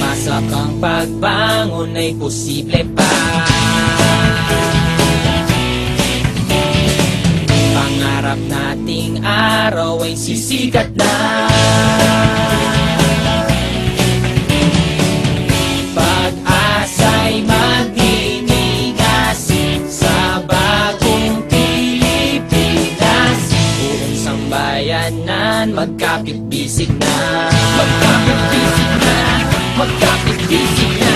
Masak ang pagbangon ay posible pa. Pangarap nating araw ay sisikat na sambayanan magkapit-bisig na. Magkapit-bisig na. Magkapit-bisig na.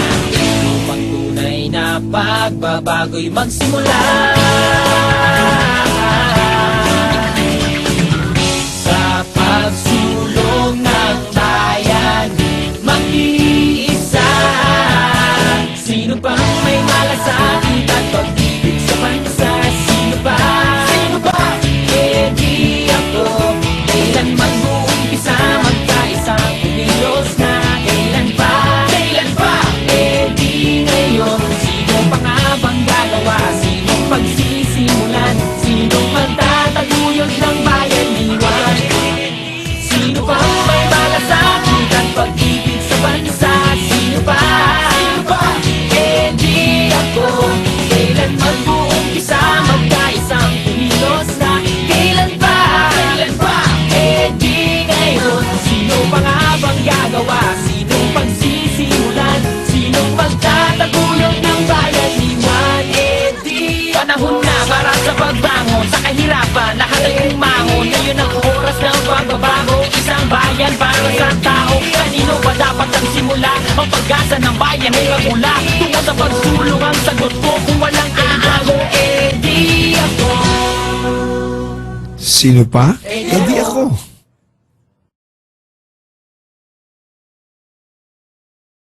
Upang tunay na pagbabago'y magsimula. Sa pagsulong ng bayan Mag-iisa. Sino pang may malasakit at pag-ibig pagbangon Sa kahirapan lahat ay umangon Ngayon ang oras ng pagbabago Isang bayan para sa tao Kanino ba dapat ang simula? Ang pag-asa ng bayan ay magmula Tungo sa pagsulong ang sagot ko Kung walang aago, eh di ako Sino pa? Eh di ako.